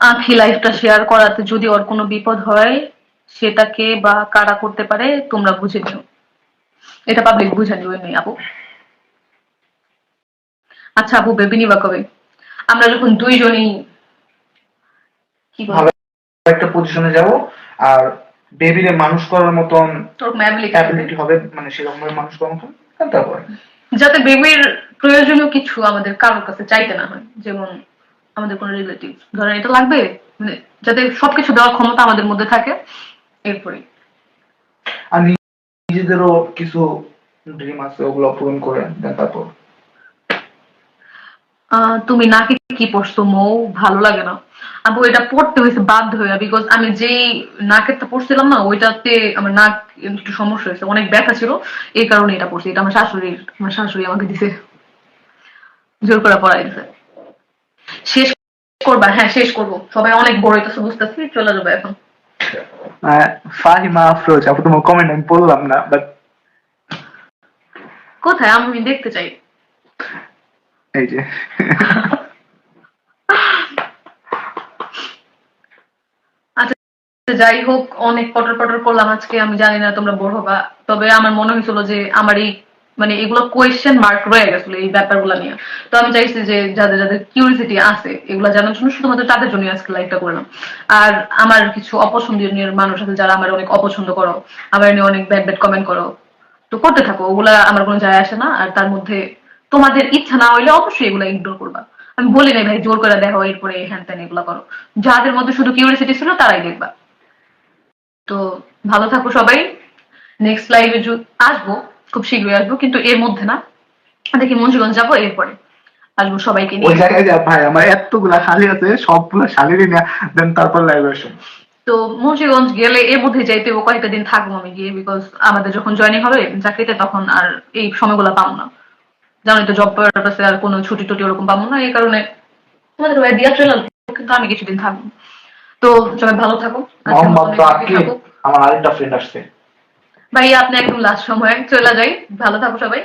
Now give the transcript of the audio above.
আখি লাইফটা শেয়ার করাতে যদি ওর কোনো বিপদ হয় সেটাকে বা কারা করতে পারে তোমরা বুঝে নিও। এটা পাবলিক বুঝে নিও নেই আপু আচ্ছা আপু বেবি নিবা কবে? আমরা যখন দুইজনই কি বলব একটা পজিশনে যাব আর বেবিরে মানুষ করার মতন তোর অ্যাবিলিটি হবে মানে সেরকম ভাবে মানুষ করার মতন তারপর। যাতে বেবির প্রয়োজনীয় কিছু আমাদের কারোর কাছে চাইতে না হয় যেমন আমাদের কোনো রিলেটিভ ধরেন এটা লাগবে? মানে যাতে সবকিছু দেওয়ার ক্ষমতা আমাদের মধ্যে থাকে এরপরে আর নিজেদেরও কিছু ড্রিম আছে ওগুলো পূরণ করে দেন তারপর। তুমি নাকে কি পড়ছো মৌ? ভালো লাগে না। আপু এটা পড়তে হয়েছে বাধ্য হয়ে বিকজ আমি যেই নাকেরটা পড়ছিলাম না ওইটাতে আমার নাক একটু সমস্যা হয়েছে অনেক ব্যথা ছিল এই কারণে এটা পড়ছি। এটা আমার শাশুড়ির আমার শাশুড়ি আমাকে দিছে। জোর করে পড়াই দিছে। শেষ করবা হ্যাঁ শেষ করব। সবাই অনেক বড় হইতেছে বুঝতেছি? চলে যাবে এখন। ফাহিমা আফরোজ আপু তোমার কমেন্ট আমি পড়লাম না বাট কোথায়? আমি দেখতে চাই। এই যে। আচ্ছা যাই হোক অনেক পটর পটর করলাম আজকে আমি জানি না তোমরা বোর হবা তবে আমার মনে হয়েছিল যে আমার এই মানে এগুলো কোয়েশ্চেন মার্ক রয়ে গেছিল এই ব্যাপারগুলো নিয়ে। তো আমি চাইছি যে যাদের যাদের কিউরিসিটি আছে, এগুলো জানার জন্য শুধুমাত্র তাদের জন্য আজকে লাইভটা করলাম। আর আমার কিছু অপছন্দনীয় মানুষ আছে যারা আমার অনেক অপছন্দ করো, আমার নিয়ে অনেক ব্যাড ব্যাড কমেন্ট করো। তো করতে থাকো, ওগুলা আমার কোনো যায় আসে না। আর তার মধ্যে তোমাদের ইচ্ছা না হইলে অবশ্যই এগুলো ইগনোর করবা। আমি বলি নাই ভাই, জোর করে দেখো, এরপরে হ্যান ত্যান এগুলো করো। যাদের মধ্যে শুধু কিউরিসিটি ছিল তারাই দেখবা। তো ভালো থাকো সবাই। নেক্সট লাইভে আসব। খুব শীঘ্রই আসব কিন্তু এর মধ্যে না দেখি মঞ্জুগঞ্জ যাব এরপরে। আসব সবাইকে ওই নিয়ে জায়গায় যা ভাই আমার এতগুলা শালি আছে সবগুলা শালিরই না দেন তারপর লাইভ আসুন। তো মুন্সিগঞ্জ গেলে এর মধ্যে যাইতে হবে কয়েকটা দিন থাকব আমি গিয়ে বিকজ আমাদের যখন জয়েনিং হবে চাকরিতে তখন আর এই সময়গুলো পাবো না। জানোই তো জব পারপাসে আর কোনো ছুটি টুটি ওরকম পাবো না এই কারণে তোমাদের ভাই দিয়া চলে কিন্তু আমি কিছুদিন থাকব। তো সবাই ভালো থাকো। আমার আরেকটা ফ্রেন্ড আসছে। ভাই আপনি একদম লাস্ট সময় চলে যাই। ভালো থাকো সবাই।